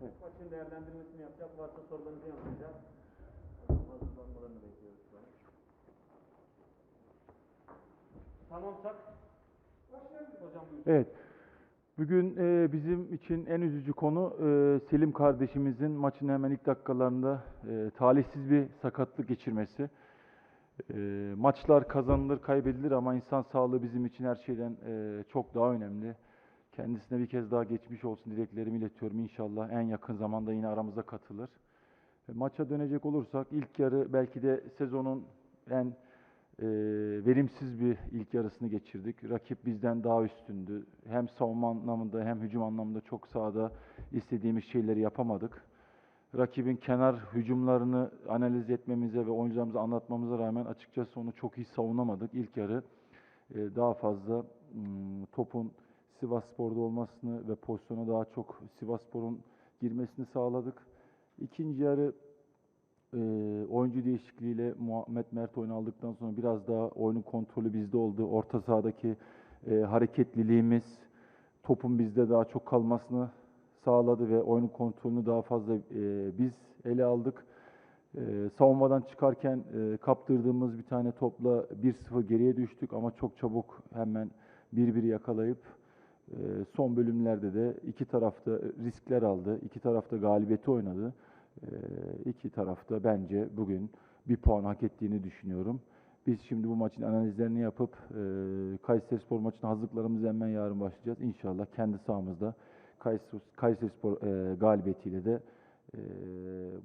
Maçın değerlendirmesini yapacak. Varsa sorularınızı yanıtlayacak. Hazırlanmalarını bekliyoruz şu an. Tamamsak. Hocam buyurun. Evet. Bugün e, bizim için en üzücü konu e, Selim kardeşimizin maçın hemen ilk dakikalarında e, talihsiz bir sakatlık geçirmesi. E, maçlar kazanılır, kaybedilir ama insan sağlığı bizim için her şeyden e, çok daha önemli. Kendisine bir kez daha geçmiş olsun dileklerimi iletiyorum. İnşallah en yakın zamanda yine aramıza katılır. E, maça dönecek olursak ilk yarı belki de sezonun en e, verimsiz bir ilk yarısını geçirdik. Rakip bizden daha üstündü. Hem savunma anlamında hem hücum anlamında çok sahada istediğimiz şeyleri yapamadık. Rakibin kenar hücumlarını analiz etmemize ve oyuncularımıza anlatmamıza rağmen açıkçası onu çok iyi savunamadık. İlk yarı e, daha fazla mm, topun Sivasspor'da olmasını ve pozisyona daha çok Sivasspor'un girmesini sağladık. İkinci yarı e, oyuncu değişikliğiyle Muhammed Mert oyunu aldıktan sonra biraz daha oyunun kontrolü bizde oldu. Orta sahadaki e, hareketliliğimiz topun bizde daha çok kalmasını sağladı ve oyunun kontrolünü daha fazla e, biz ele aldık. E, savunmadan çıkarken e, kaptırdığımız bir tane topla 1-0 geriye düştük ama çok çabuk hemen 1-1 yakalayıp son bölümlerde de iki tarafta riskler aldı. iki tarafta galibiyeti oynadı. Ee, iki tarafta bence bugün bir puan hak ettiğini düşünüyorum. Biz şimdi bu maçın analizlerini yapıp e, Kayserispor maçına hazırlıklarımızı hemen yarın başlayacağız. İnşallah kendi sahamızda Kayseri, Kayserispor e, galibiyetiyle de e,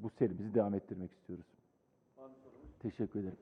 bu serimizi devam ettirmek istiyoruz. Mı sorunuz? Teşekkür ederim.